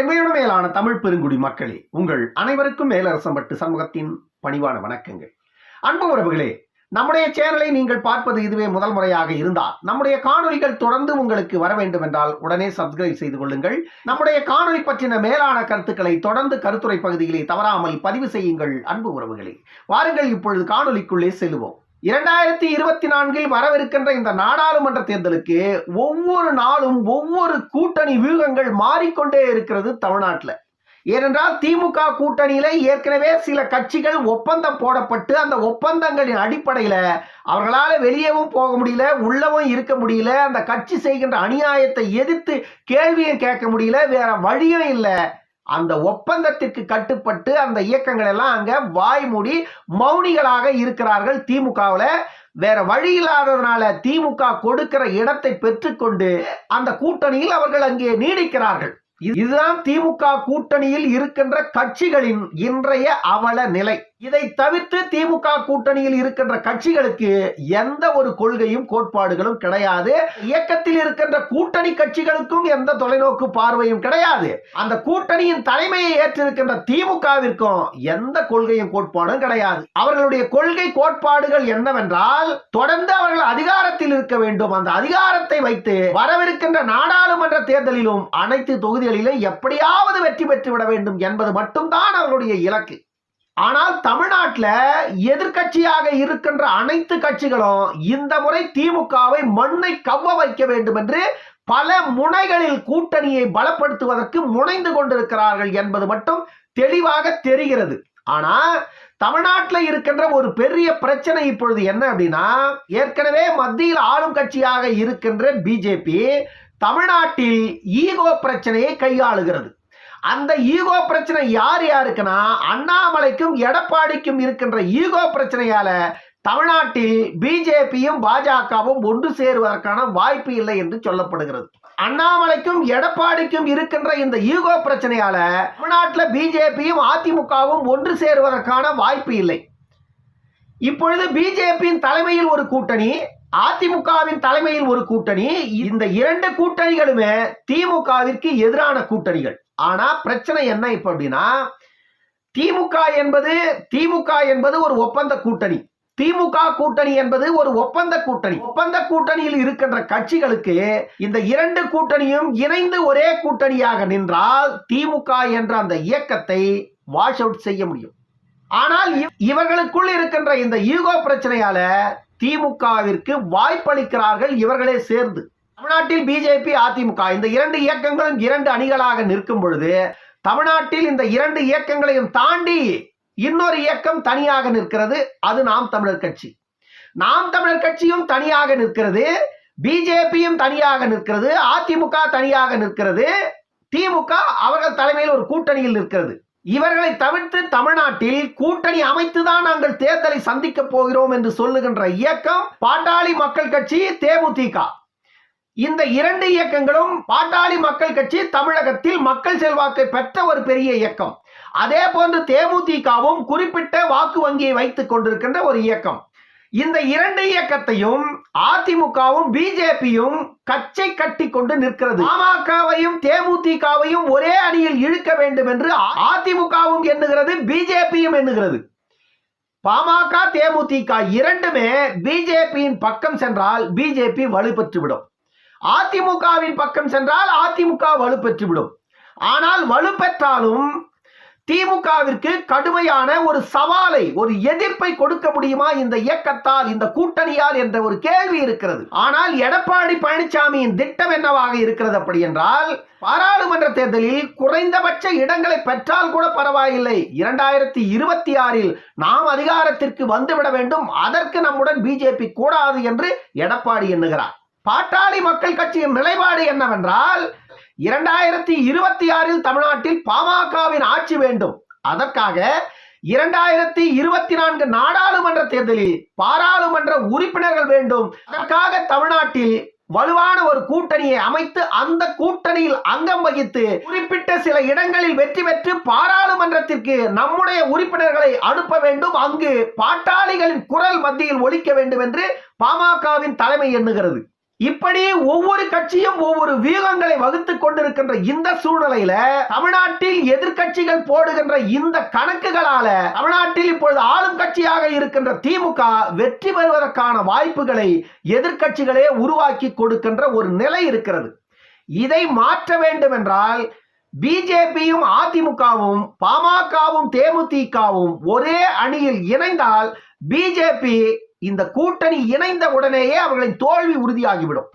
என்மையோட மேலான தமிழ் பெருங்குடி மக்களே உங்கள் அனைவருக்கும் மேலரசம்பட்டு சமூகத்தின் பணிவான வணக்கங்கள். அன்பு உறவுகளே நம்முடைய சேனலை நீங்கள் பார்ப்பது இதுவே முதல் முறையாக இருந்தால் நம்முடைய காணொளிகள் தொடர்ந்து உங்களுக்கு வர வேண்டும் என்றால் உடனே சப்ஸ்கிரைப் செய்து கொள்ளுங்கள். நம்முடைய காணொளி பற்றின மேலான கருத்துக்களை தொடர்ந்து கருத்துரை பகுதியிலே தவறாமல் பதிவு செய்யுங்கள் அன்பு உறவுகளே. வாருங்கள் இப்பொழுது காணொளிக்குள்ளே செல்வோம். இரண்டாயிரத்தி இருபத்தி நான்கில் வரவிருக்கின்ற இந்த நாடாளுமன்ற தேர்தலுக்கு ஒவ்வொரு நாளும் ஒவ்வொரு கூட்டணி வியூகங்கள் மாறிக்கொண்டே இருக்கிறது தமிழ்நாட்டில். ஏனென்றால் திமுக கூட்டணியில ஏற்கனவே சில கட்சிகள் ஒப்பந்தம் போடப்பட்டு அந்த ஒப்பந்தங்களின் அடிப்படையில் அவர்களால் வெளியவும் போக முடியல உள்ளவும் இருக்க முடியல அந்த கட்சி செய்கின்ற அநியாயத்தை எதிர்த்து கேள்வியும் கேட்க முடியல வேற வழியும் இல்லை. அந்த ஒப்பந்தத்திற்கு கட்டுப்பட்டு அந்த இயக்கங்கள் எல்லாம் அங்க வாய்மூடி மௌனிகளாக இருக்கிறார்கள் திமுகவில். வேற வழி இல்லாததுனால திமுக கொடுக்கிற இடத்தை பெற்றுக்கொண்டு அந்த கூட்டணியில் அவர்கள் அங்கே நீடிக்கிறார்கள். இதுதான் திமுக கூட்டணியில் இருக்கின்ற கட்சிகளின் இன்றைய அவல நிலை. இதை தவிர்த்து திமுக கூட்டணியில் இருக்கின்ற கட்சிகளுக்கு எந்த ஒரு கொள்கையும் கோட்பாடுகளும் கிடையாது. இயக்கத்தில் இருக்கின்ற கூட்டணி கட்சிகளுக்கும் எந்த தொலைநோக்கு பார்வையும் கிடையாது. அந்த கூட்டணியின் தலைமையை ஏற்றிருக்கின்ற திமுகவிற்கும் எந்த கொள்கையும் கோட்பாடும் கிடையாது. அவர்களுடைய கொள்கை கோட்பாடுகள் என்னவென்றால் தொடர்ந்து அவர்கள் அதிகாரத்தில் இருக்க வேண்டும். அந்த அதிகாரத்தை வைத்து வரவிருக்கின்ற நாடாளுமன்ற தேர்தலிலும் அனைத்து தொகுதிகளிலும் எப்படியாவது வெற்றி பெற்று விட வேண்டும் என்பது மட்டும்தான் அவர்களுடைய இலக்கு. ஆனால் தமிழ்நாட்டில் எதிர்கட்சியாக இருக்கின்ற அனைத்து கட்சிகளும் இந்த முறை திமுகவை மண்ணை கவ்வ வைக்க வேண்டும் என்று பல முனைகளில் கூட்டணியை பலப்படுத்துவதற்கு முனைந்து கொண்டிருக்கிறார்கள் என்பது மட்டும் தெளிவாக தெரிகிறது. ஆனா தமிழ்நாட்டில் இருக்கின்ற ஒரு பெரிய பிரச்சனை இப்பொழுது என்ன அப்படின்னா ஏற்கனவே மத்தியில் ஆளும் கட்சியாக இருக்கின்ற பிஜேபி தமிழ்நாட்டில் ஈகோ பிரச்சனையை கையாளுகிறது. அந்த ஈகோ பிரச்சனை யார் யாருக்குன்னா அண்ணாமலைக்கும் எடப்பாடிக்கும் இருக்கின்ற ஈகோ பிரச்சனையால தமிழ்நாட்டில் பிஜேபியும் பாஜகவும் ஒன்று சேருவதற்கான வாய்ப்பு இல்லை என்று சொல்லப்படுகிறது. அண்ணாமலைக்கும் எடப்பாடிக்கும் இருக்கின்ற இந்த ஈகோ பிரச்சனையால தமிழ்நாட்டில் பிஜேபியும் அதிமுகவும் ஒன்று சேருவதற்கான வாய்ப்பு இல்லை. இப்பொழுது பிஜேபியின் தலைமையில் ஒரு கூட்டணி அதிமுகவின் தலைமையில் ஒரு கூட்டணி. இந்த இரண்டு கூட்டணிகளுமே திமுகவிற்கு எதிரான கூட்டணிகள். ஆனா பிரச்சனை என்ன இப்ப அப்படின்னா திமுக என்பது திமுக என்பது ஒரு ஒப்பந்த கூட்டணி. திமுக கூட்டணி என்பது ஒரு ஒப்பந்த கூட்டணி. ஒப்பந்த கூட்டணியில் இருக்கின்ற கட்சிகளுக்கு இந்த இரண்டு கூட்டணியும் இணைந்து ஒரே கூட்டணியாக நின்றால் திமுக என்ற அந்த இயக்கத்தை வாஷ் அவுட் செய்ய முடியும். ஆனால் இவர்களுக்குள் இருக்கின்ற இந்த ஈகோ பிரச்சனையால திமுகவிற்கு வாய்ப்பளிக்கிறார்கள் இவர்களே சேர்ந்து. தமிழ்நாட்டில் பிஜேபி அதிமுக இந்த இரண்டு இயக்கங்களும் இரண்டு அணிகளாக நிற்கும் பொழுது தமிழ்நாட்டில் இந்த இரண்டு இயக்கங்களையும் தாண்டி இன்னொரு இயக்கம் தனியாக நிற்கிறது. அது நாம் தமிழர் கட்சி. நாம் தமிழர் கட்சியும் தனியாக நிற்கிறது. பிஜேபியும் தனியாக நிற்கிறது. அதிமுக தனியாக நிற்கிறது. திமுக அவர்கள் தலைமையில் ஒரு கூட்டணியில் நிற்கிறது. இவர்களை தவிர்த்து தமிழ்நாட்டில் கூட்டணி அமைத்துதான் நாங்கள் தேர்தலை சந்திக்க போகிறோம் என்று சொல்லுகின்ற இயக்கம் பாட்டாளி மக்கள் கட்சி தேமுதிக. இந்த இரண்டு இயக்கங்களும் பாட்டாளி மக்கள் கட்சி தமிழகத்தில் மக்கள் செல்வாக்கை பெற்ற ஒரு பெரிய இயக்கம். அதே போன்று தேமுதிகவும் குறிப்பிட்ட வாக்கு வங்கியை வைத்துக் கொண்டிருக்கின்ற ஒரு இயக்கம். இந்த இரண்டு இயக்கத்தையும் அதிமுகவும் பிஜேபியும் கச்சை கட்டி கொண்டு நிற்கிறது. பாமகவையும் தேமுதிகவையும் ஒரே அணியில் இழுக்க வேண்டும் என்று அதிமுகவும் எண்ணுகிறது பிஜேபியும் எண்ணுகிறது. பாமக தேமுதிக இரண்டுமே பிஜேபியின் பக்கம் சென்றால் பிஜேபி வலுப்பெற்றுவிடும் அதிமுகவின் பக்கம் சென்றால் அதிமுக வலுப்பெற்றுவிடும். ஆனால் வலுப்பெற்றாலும் திமுகவிற்கு கடுமையான ஒரு சவாலை ஒரு எதிர்ப்பை கொடுக்க முடியுமா இந்த இயக்கத்தால் இந்த கூட்டணியால் என்ற ஒரு கேள்வி இருக்கிறது. ஆனால் எடப்பாடி பழனிசாமியின் திட்டம் என்னவாக இருக்கிறது அப்படி என்றால் பாராளுமன்ற தேர்தலில் குறைந்தபட்ச இடங்களை பெற்றால் கூட பரவாயில்லை. இரண்டாயிரத்தி இருபத்தி ஆறில் நாம் அதிகாரத்திற்கு வந்துவிட வேண்டும். அதற்கு நம்முடன் பிஜேபி கூடாது என்று எடப்பாடி எண்ணுகிறார். பாட்டாளி மக்கள் கட்சியின் நிலைப்பாடு என்னவென்றால் இரண்டாயிரத்தி இருபத்தி ஆறில் தமிழ்நாட்டில் பாமகவின் ஆட்சி வேண்டும். அதற்காக இரண்டாயிரத்தி இருபத்தி நான்கு நாடாளுமன்ற தேர்தலில் பாராளுமன்ற உறுப்பினர்கள் வேண்டும். அதற்காக தமிழ்நாட்டில் வலுவான ஒரு கூட்டணியை அமைத்து அந்த கூட்டணியில் அங்கம் வகித்து குறிப்பிட்ட சில இடங்களில் வெற்றி பெற்று பாராளுமன்றத்திற்கு நம்முடைய உறுப்பினர்களை அனுப்ப வேண்டும். அங்கு பாட்டாளிகளின் குரல் மத்தியில் ஒழிக்க வேண்டும் என்று பாமகவின் தலைமை எண்ணுகிறது. இப்படி ஒவ்வொரு கட்சியும் ஒவ்வொரு வியூகங்களை வகுத்துக் கொண்டிருக்கின்ற இந்த சூழ்நிலையில தமிழ்நாட்டில் எதிர்க்கட்சிகள் போடுகின்ற இந்த கணக்குகளால தமிழ்நாட்டில் இப்பொழுது ஆளும் கட்சியாக இருக்கின்ற திமுக வெற்றி பெறுவதற்கான வாய்ப்புகளை எதிர்க்கட்சிகளே உருவாக்கி கொடுக்கின்ற ஒரு நிலை இருக்கிறது. இதை மாற்ற வேண்டும் என்றால் பிஜேபியும் அதிமுகவும் பாமகவும் தேமுதிகவும் ஒரே அணியில் இணைந்தால் பிஜேபி இந்த கூட்டணி இணைந்த உடனேயே அவர்களின் தோல்வி உறுதியாகிவிடும்.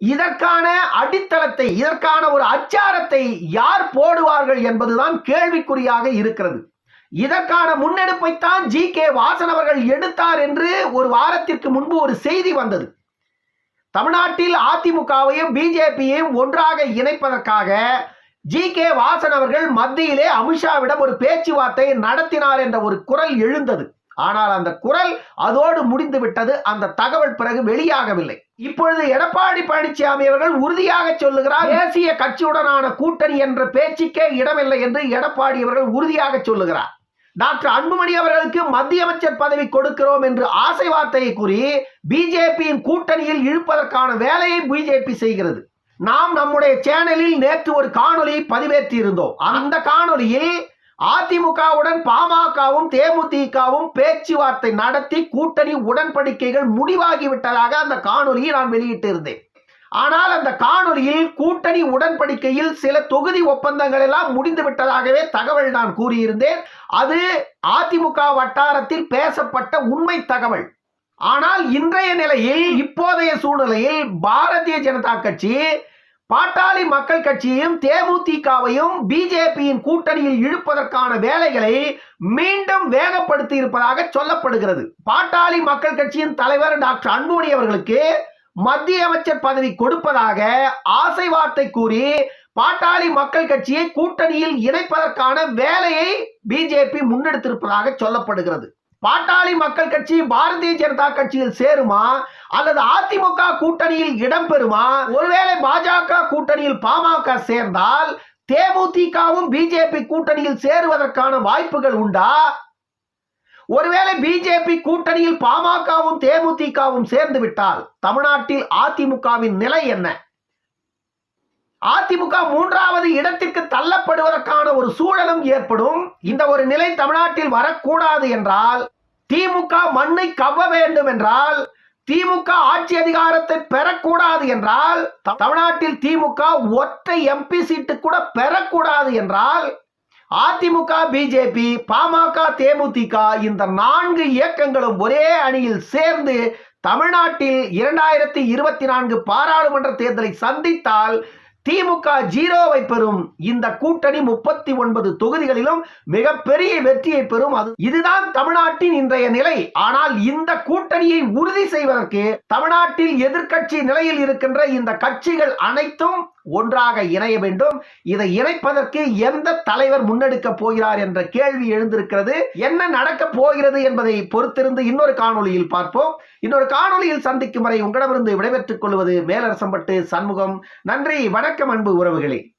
இதற்கான அடித்தளத்தை இதற்கான ஒரு அச்சாரத்தை யார் போடுவார்கள் என்பதுதான் கேள்விக்குறியாக இருக்கிறது. இதற்கான முன்னெடுப்பைத்தான் ஜி. கே. வாசன் அவர்கள் எடுத்தார் என்று ஒரு வாரத்திற்கு முன்பு ஒரு செய்தி வந்தது. தமிழ்நாட்டில் அதிமுகவையும் பிஜேபியையும் ஒன்றாக இணைப்பதற்காக ஜி. கே. வாசன் அவர்கள் மத்தியிலே அமித்ஷாவிடம் ஒரு பேச்சுவார்த்தை நடத்தினார் என்ற ஒரு குரல் எழுந்தது. ஆனால் அந்த குரல் அதோடு முடிந்து விட்டது. அந்த தகவல் பிறகு வெளியாகவில்லை. இப்பொழுது எடப்பாடி பழனிசாமி அவர்கள் உறுதியாக சொல்லுகிறார் தேசிய கட்சியுடனான கூட்டணி என்ற பேச்சுக்கே இடமில்லை என்று எடப்பாடி அவர்கள் உறுதியாக சொல்லுகிறார். டாக்டர் அன்புமணி அவர்களுக்கு மத்திய அமைச்சர் பதவி கொடுக்கிறோம் என்று ஆசை வார்த்தையை கூறி பிஜேபியின் கூட்டணியில் இழுப்பதற்கான வேலையை பிஜேபி செய்கிறது. நாம் நம்முடைய சேனலில் நேற்று ஒரு காணொலியை பதிவேற்றி இருந்தோம் அந்த காணொலியில் அதிமுகவுடன் பாமகவும் தேமுதிகவும் பேச்சுவார்த்தை நடத்தி கூட்டணி உடன்படிக்கைகள் முடிவாகிவிட்டதாக அந்த காணொலியை நான் வெளியிட்டிருந்தேன். ஆனால் அந்த காணொலியில் கூட்டணி உடன்படிக்கையில் சில தொகுதி ஒப்பந்தங்கள் எல்லாம் முடிந்து விட்டதாகவே தகவல் நான் கூறியிருந்தேன். அது அதிமுக வட்டாரத்தில் பேசப்பட்ட உண்மை தகவல். ஆனால் இன்றைய நிலையில் இப்போதைய சூழ்நிலையில் பாரதிய ஜனதா கட்சி பாட்டாளி மக்கள் கட்சியையும் தேமுதிகவையும் பிஜேபியின் கூட்டணியில் இழுப்பதற்கான வேலைகளை மீண்டும் வேகப்படுத்தி இருப்பதாக சொல்லப்படுகிறது. பாட்டாளி மக்கள் கட்சியின் தலைவர் டாக்டர் அன்புமணி அவர்களுக்கு மத்திய அமைச்சர் பதவி கொடுப்பதாக ஆசை வார்த்தை கூறி பாட்டாளி மக்கள் கட்சியை கூட்டணியில் இணைப்பதற்கான வேலையை பிஜேபி முன்னெடுத்திருப்பதாக சொல்லப்படுகிறது. பாட்டாளி மக்கள் கட்சி பாரதிய ஜனதா கட்சியில் சேருமா? அல்லது அதிமுக கூட்டணியில் இடம்பெறுமா? ஒருவேளை பாஜக கூட்டணியில் பாமக சேர்ந்தால் தேமுதிகவும் பிஜேபி கூட்டணியில் சேருவதற்கான வாய்ப்புகள் உண்டா? ஒருவேளை பிஜேபி கூட்டணியில் பாமகவும் தேமுதிகவும் சேர்ந்து விட்டால் தமிழ்நாட்டில் அதிமுகவின் நிலை என்ன? அதிமுக மூன்றாவது இடத்திற்கு தள்ளப்படுவதற்கான ஒரு சூழலும் ஏற்படும். இந்த ஒரு நிலை தமிழ்நாட்டில் வரக்கூடாது என்றால் திமுக மண்ணை கவ்வ வேண்டும் என்றால் திமுக ஆட்சி அதிகாரத்தை பெறக்கூடாது என்றால் த- தமிழ்நாட்டில் திமுக ஒற்றை எம்பி சீட்டு கூட பெறக்கூடாது என்றால் அதிமுக பிஜேபி பாமக தேமுதிக இந்த நான்கு இயக்கங்களும் ஒரே அணியில் சேர்ந்து தமிழ்நாட்டில் இரண்டாயிரத்தி இருபத்தி நான்கு பாராளுமன்ற தேர்தலை சந்தித்தால் திமுக ஜீரோவை பெறும். இந்த கூட்டணி முப்பத்தி ஒன்பது தொகுதிகளிலும் மிகப்பெரிய வெற்றியை பெறும். அது இதுதான் தமிழ்நாட்டின் இன்றைய நிலை. ஆனால் இந்த கூட்டணியை உறுதி செய்வதற்கு தமிழ்நாட்டில் எதிர்க்கட்சி நிலையில் இருக்கின்ற இந்த கட்சிகள் அனைத்தும் ஒன்றாக இணைய வேண்டும். இதை இணைப்பதற்கு எந்த தலைவர் முன்னெடுக்க போகிறார் என்ற கேள்வி எழுந்திருக்கிறது. என்ன நடக்க போகிறது என்பதை பொறுத்திருந்து இன்னொரு காணொளியில் பார்ப்போம். இன்னொரு காணொளியில் சந்திக்கும் வரை உங்களிடமிருந்து விடைபெற்றுக் கொள்வது மேலரசம்பட்டு சண்முகம். நன்றி வணக்கம் அன்பு உறவுகளே.